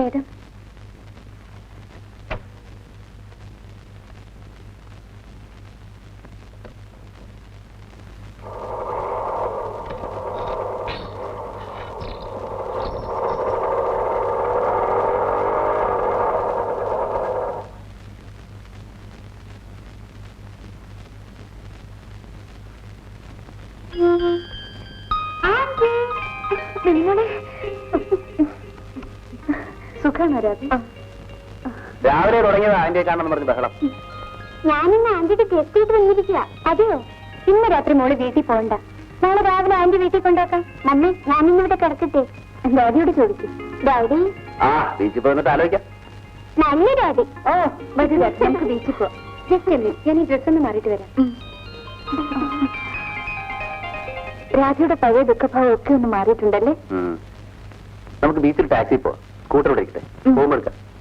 Madam. സുഖാണോ രാധ? രാവിലെ തുടങ്ങിയതാ ആന്റിയെ കാണണം പറഞ്ഞ് ബഹളം. ഞാനിന്ന് ആന്റിയുടെ ഗസ്റ്റ് ആയിട്ട് വന്നിരിക്കുക അതെയോ? ഇന്ന് രാത്രി മോൾ വീട്ടിൽ പോകണ്ട. നാളെ രാവിലെ ആന്റി വീട്ടിൽ കൊണ്ടാക്കാം മമ്മി ഞാൻ ഇവിടെ കിടക്കട്ടെ. ഡാഡിയോട് ചോദിച്ചു ഡാഡി ആ ബീച്ചിൽ പോയിട്ട് ആലോചിക്കാം. നല്ല ഡാഡി ഓ വരൂ ഡാഡി നമുക്ക് ബീച്ചിൽ പോവാം. ജസ്റ്റ് അല്ലേ ഞാൻ ഈ ഡ്രസ്സ് ഒന്ന് മാറിയിട്ട് വരാം. രാധയുടെ പഴയ ദുഃഖഭാവം ഒക്കെ ഒന്ന് മാറിയിട്ടുണ്ടല്ലേ? നമുക്ക് ബീച്ചിൽ ടാക്സി പോവാം. கூட்டரோட கிட்ட ஹோம் ஒர்க்கா